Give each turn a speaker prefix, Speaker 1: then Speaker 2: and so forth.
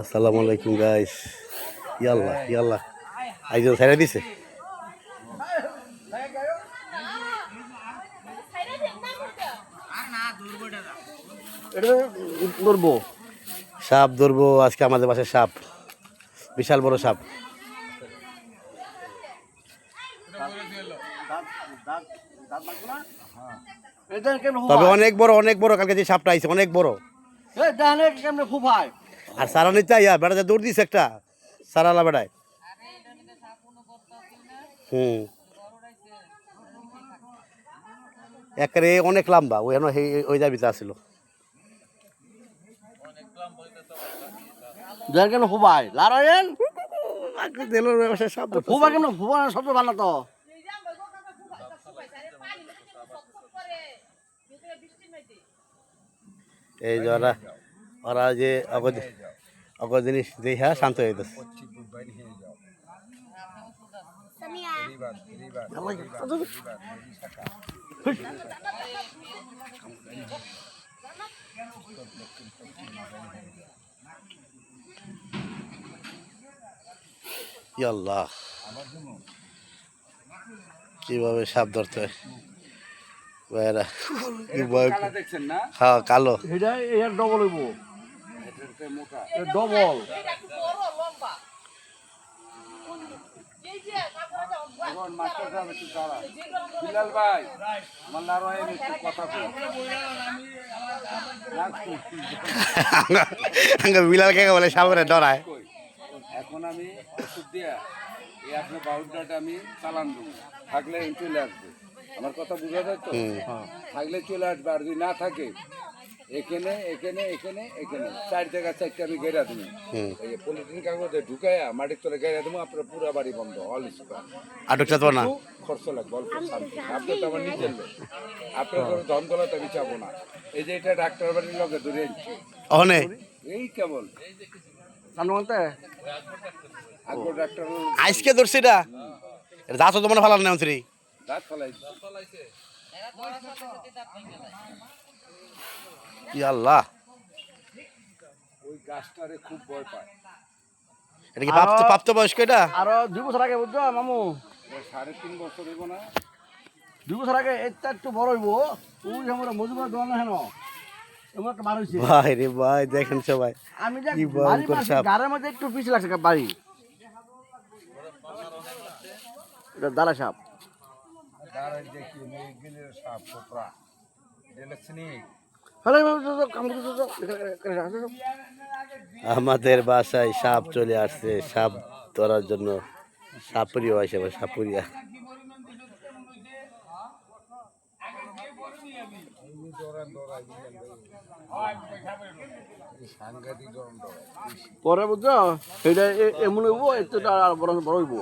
Speaker 1: আসসালামু আলাইকুম গাইস ইয়াল্লা ইয়াল্লা। একজন ছেড়ে দিছে।
Speaker 2: ধরবো।
Speaker 1: সাপ ধরবো, আজকে আমাদের বাসায় সাপ। বিশাল বড় সাপ। তবে অনেক বড় অনেক বড়, কালকে যে সাপটা আইছে, অনেক বড়।
Speaker 2: ফুফায়?
Speaker 1: আর সারানি চাই আর বেড়াতে দৌড় দিছে একটা সারালা বেড়ায়। হুম। একেবারে অনেক লম্বা ওই হেন ওই যাবিতে আসছিল
Speaker 2: ডান কেন ফুফায় লারায়ন
Speaker 1: তেলের ব্যবসায় ধরতেছে।
Speaker 2: ফুফা কেন শব্দ ভালো তো
Speaker 1: এই যে ওরা যে অগদ জিনিস দেখা শান্ত হয়ে ইয়াল্লাহ কীভাবে সাপ ধরতে হয়? ভাইয়েরা, কি
Speaker 3: দেখছেন না?
Speaker 1: হ্যাঁ কালো।
Speaker 2: এটা এর ডবল হইব। ডবল
Speaker 3: এখন মাস্টার সাহেব একটু দাঁড়া বিলাল ভাই আমার একটু কথা
Speaker 1: বিলাল কে বলে? সামনে ডরায়।
Speaker 3: এখন আমি ওষুধ দিয়া এই আপনার বাউন্ডারটা আমি চালান দেবো। থাকলে চলে আসবে। আমার কথা বুঝা যায় তো? থাকলে চলে আসবে আর যদি না থাকে এখানে এখানে এখানে এখানে। চার জায়গা চারটে আমি গেরা দিই। এই পলিথিন কাগজে ঢুকাইয়া মাটির তলে গেরা দেবো আপনার পুরো বাড়ি বন্ধ অল স্কোয়ার
Speaker 1: আটক চাতো না।
Speaker 3: খরচ লাগবে অল্প শান্তি। আপনি তো আমার নিজের লোক। আপনার ধরো ধন দলাত আমি চাবো না। এই যে এটা ডাক্তার বাড়ির লোকে ধরে আনছি
Speaker 1: ওখানে
Speaker 3: এই কেবল।
Speaker 2: সানুমন্তে।
Speaker 3: আগর ডাক্তার
Speaker 1: আজকে ধরছি এটা। এটা দাঁত তো মানে ভালো না শ্রী
Speaker 3: দাঁত ফলাই
Speaker 1: আল্লাহ।
Speaker 3: ওই গাছটারে খুব ভয় পায়।
Speaker 1: এটা কি প্রাপ্ত প্রাপ্ত বয়স্ক এটা?
Speaker 2: আরও দুই বছর আগে বুঝছ মামু?
Speaker 3: সাড়ে তিন বছর হইব না।
Speaker 2: দুই বছর আগে এটা একটু বড় হইব ওই আমার মজুমার দোকান হেন
Speaker 1: ভাই রে ভাই দেখেন সবাই
Speaker 2: আমি যে
Speaker 1: কি
Speaker 2: বাড়ি
Speaker 1: ভয়ঙ্কর সাপ।
Speaker 2: গাড়ির মধ্যে একটু পিছিয়ে লাগছে বাড়ি। এটা দাঁড়া সাপ।
Speaker 3: দাঁড়াই দেখি মেয়ে গেলে সাপ কোপরা। গেলে স্নেক।
Speaker 1: আমাদের বাসায় সাপ চলে আসছে সাপ ধরার জন্য সাপুরিয়া আসে সাপুরিয়া
Speaker 2: পরে বুঝছ এটা এমন হইব একটু আর বড় বড় হইব।